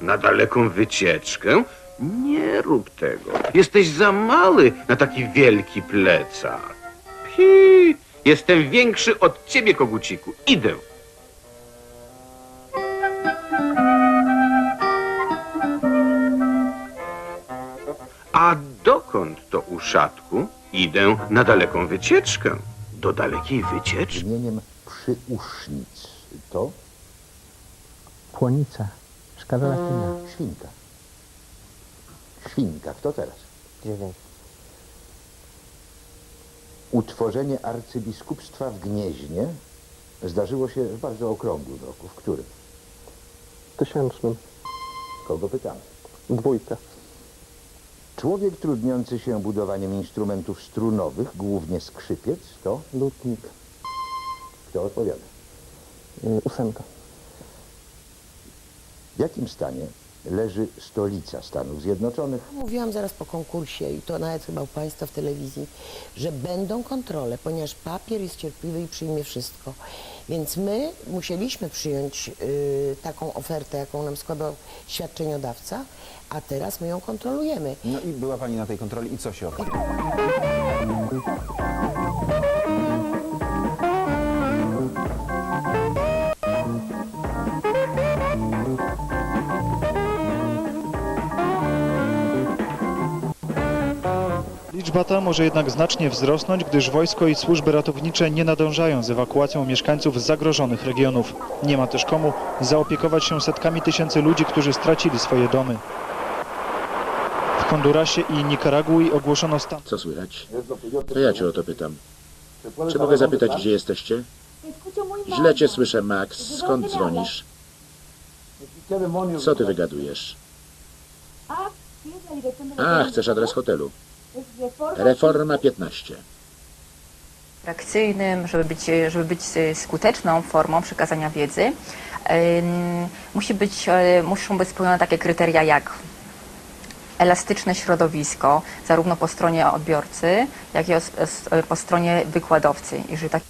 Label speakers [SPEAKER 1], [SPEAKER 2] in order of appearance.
[SPEAKER 1] Na daleką wycieczkę? Nie rób tego. Jesteś za mały na taki wielki plecak. Pi, jestem większy od ciebie, koguciku. Idę. A dokąd to uszatku? Idę na daleką wycieczkę. Do dalekiej wycieczki?
[SPEAKER 2] Brzmieniem przyusznic. To
[SPEAKER 3] Płonica. Szkala latyna.
[SPEAKER 2] świnka. Świnka. Kto teraz?
[SPEAKER 3] Dziewięć.
[SPEAKER 2] Utworzenie arcybiskupstwa w Gnieźnie zdarzyło się w bardzo okrągłym roku. W którym?
[SPEAKER 3] Tysięcznym.
[SPEAKER 2] Kogo pytamy?
[SPEAKER 3] Dwójka.
[SPEAKER 2] Człowiek trudniący się budowaniem instrumentów strunowych, głównie skrzypiec, to
[SPEAKER 3] Lutnik.
[SPEAKER 2] kto odpowiada?
[SPEAKER 3] Y, ósemka.
[SPEAKER 2] W jakim stanie leży stolica Stanów Zjednoczonych?
[SPEAKER 4] Mówiłam zaraz po konkursie i to nawet chyba u Państwa w telewizji, że będą kontrole, ponieważ papier jest cierpliwy i przyjmie wszystko. Więc my musieliśmy przyjąć y, taką ofertę, jaką nam składał świadczeniodawca, a teraz my ją kontrolujemy.
[SPEAKER 5] No i była pani na tej kontroli i co się okazało?
[SPEAKER 6] Liczba ta może jednak znacznie wzrosnąć, gdyż wojsko i służby ratownicze nie nadążają z ewakuacją mieszkańców zagrożonych regionów. Nie ma też komu zaopiekować się setkami tysięcy ludzi, którzy stracili swoje domy. W Hondurasie i Nikaragui ogłoszono stan
[SPEAKER 7] Co słychać? To ja cię o to pytam. Czy mogę zapytać, gdzie jesteście? Źle cię słyszę, Max. Skąd dzwonisz? Co ty wygadujesz? A, chcesz adres hotelu. Reforma 15.
[SPEAKER 8] atrakcyjnym, żeby być, żeby być skuteczną formą przekazania wiedzy, musi być, e, muszą być spełnione takie kryteria jak elastyczne środowisko, zarówno po stronie odbiorcy, jak i s- po stronie wykładowcy. Jeżeli tak